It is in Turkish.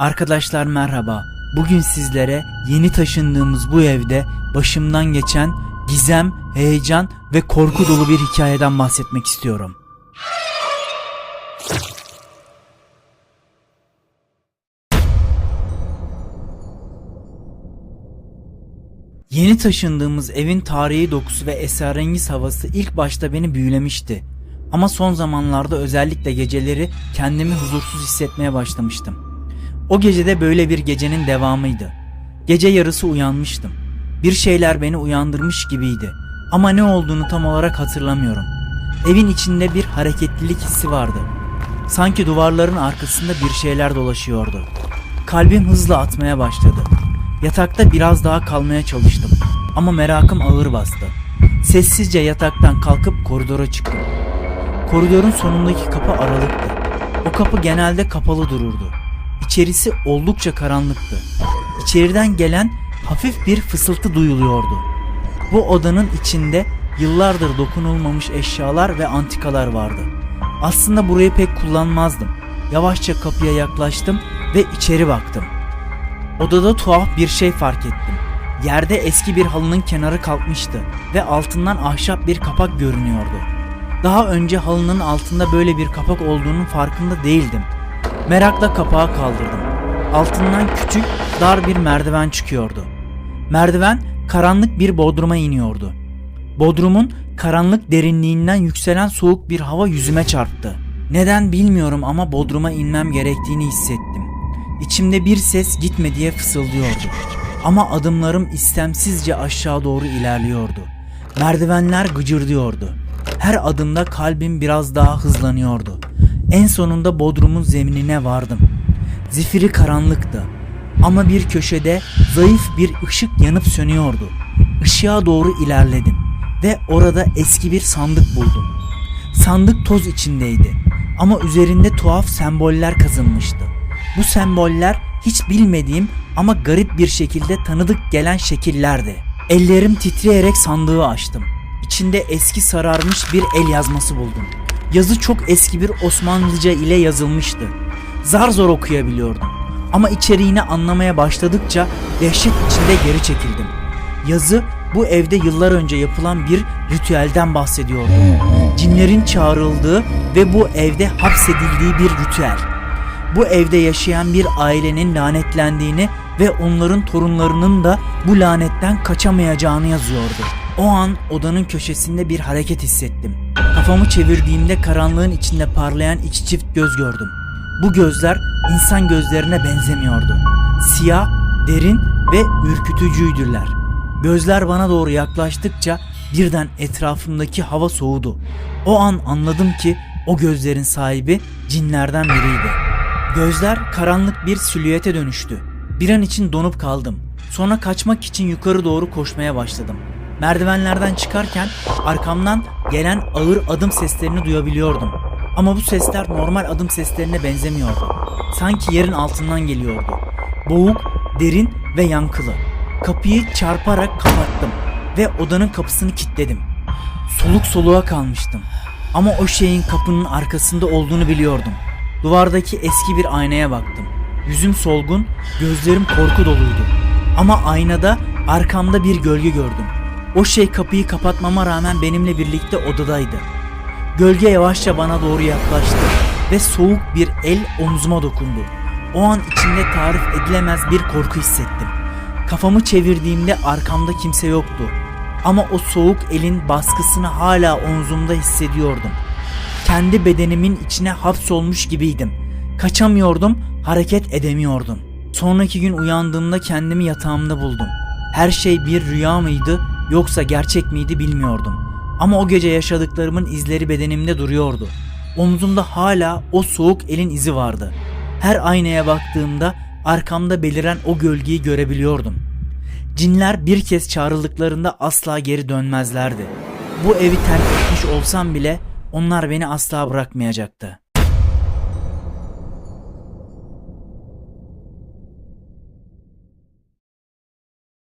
Arkadaşlar merhaba. Bugün sizlere yeni taşındığımız bu evde başımdan geçen gizem, heyecan ve korku dolu bir hikayeden bahsetmek istiyorum. Yeni taşındığımız evin tarihi dokusu ve esrarengiz havası ilk başta beni büyülemişti. Ama son zamanlarda özellikle geceleri kendimi huzursuz hissetmeye başlamıştım. O gecede böyle bir gecenin devamıydı. Gece yarısı uyanmıştım. Bir şeyler beni uyandırmış gibiydi. Ama ne olduğunu tam olarak hatırlamıyorum. Evin içinde bir hareketlilik hissi vardı. Sanki duvarların arkasında bir şeyler dolaşıyordu. Kalbim hızla atmaya başladı. Yatakta biraz daha kalmaya çalıştım. Ama merakım ağır bastı. Sessizce yataktan kalkıp koridora çıktım. Koridorun sonundaki kapı aralıktı. O kapı genelde kapalı dururdu. İçerisi oldukça karanlıktı. İçeriden gelen hafif bir fısıltı duyuluyordu. Bu odanın içinde yıllardır dokunulmamış eşyalar ve antikalar vardı. Aslında burayı pek kullanmazdım. Yavaşça kapıya yaklaştım ve içeri baktım. Odada tuhaf bir şey fark ettim. Yerde eski bir halının kenarı kalkmıştı ve altından ahşap bir kapak görünüyordu. Daha önce halının altında böyle bir kapak olduğunun farkında değildim. Merakla kapağı kaldırdım. Altından küçük, dar bir merdiven çıkıyordu. Merdiven karanlık bir bodruma iniyordu. Bodrumun karanlık derinliğinden yükselen soğuk bir hava yüzüme çarptı. Neden bilmiyorum ama bodruma inmem gerektiğini hissettim. İçimde bir ses gitme diye fısıldıyordu. Ama adımlarım istemsizce aşağı doğru ilerliyordu. Merdivenler gıcırdıyordu. Her adımda kalbim biraz daha hızlanıyordu. En sonunda bodrumun zeminine vardım. Zifiri karanlıktı. Ama bir köşede zayıf bir ışık yanıp sönüyordu. Işığa doğru ilerledim ve orada eski bir sandık buldum. Sandık toz içindeydi ama üzerinde tuhaf semboller kazınmıştı. Bu semboller hiç bilmediğim ama garip bir şekilde tanıdık gelen şekillerdi. Ellerim titreyerek sandığı açtım. İçinde eski sararmış bir el yazması buldum. Yazı çok eski bir Osmanlıca ile yazılmıştı. Zar zor okuyabiliyordum. Ama içeriğini anlamaya başladıkça dehşet içinde geri çekildim. Yazı bu evde yıllar önce yapılan bir ritüelden bahsediyordu. Cinlerin çağrıldığı ve bu evde hapsedildiği bir ritüel. Bu evde yaşayan bir ailenin lanetlendiğini ve onların torunlarının da bu lanetten kaçamayacağını yazıyordu. O an odanın köşesinde bir hareket hissettim. Kafamı çevirdiğimde karanlığın içinde parlayan iki çift göz gördüm. Bu gözler insan gözlerine benzemiyordu. Siyah, derin ve ürkütücüydüler. Gözler bana doğru yaklaştıkça birden etrafımdaki hava soğudu. O an anladım ki o gözlerin sahibi cinlerden biriydi. Gözler karanlık bir silüete dönüştü. Bir an için donup kaldım. Sonra kaçmak için yukarı doğru koşmaya başladım. Merdivenlerden çıkarken arkamdan gelen ağır adım seslerini duyabiliyordum. Ama bu sesler normal adım seslerine benzemiyordu. Sanki yerin altından geliyordu. Boğuk, derin ve yankılı. Kapıyı çarparak kapattım ve odanın kapısını kilitledim. Soluk soluğa kalmıştım. Ama o şeyin kapının arkasında olduğunu biliyordum. Duvardaki eski bir aynaya baktım. Yüzüm solgun, gözlerim korku doluydu. Ama aynada arkamda bir gölge gördüm. O şey kapıyı kapatmama rağmen benimle birlikte odadaydı. Gölge yavaşça bana doğru yaklaştı ve soğuk bir el omzuma dokundu. O an içimde tarif edilemez bir korku hissettim. Kafamı çevirdiğimde arkamda kimse yoktu. Ama o soğuk elin baskısını hala omzumda hissediyordum. Kendi bedenimin içine hapsolmuş gibiydim. Kaçamıyordum, hareket edemiyordum. Sonraki gün uyandığımda kendimi yatağımda buldum. Her şey bir rüya mıydı yoksa gerçek miydi bilmiyordum. Ama o gece yaşadıklarımın izleri bedenimde duruyordu. Omzumda hala o soğuk elin izi vardı. Her aynaya baktığımda arkamda beliren o gölgeyi görebiliyordum. Cinler bir kez çağrıldıklarında asla geri dönmezlerdi. Bu evi terk etmiş olsam bile onlar beni asla bırakmayacaktı.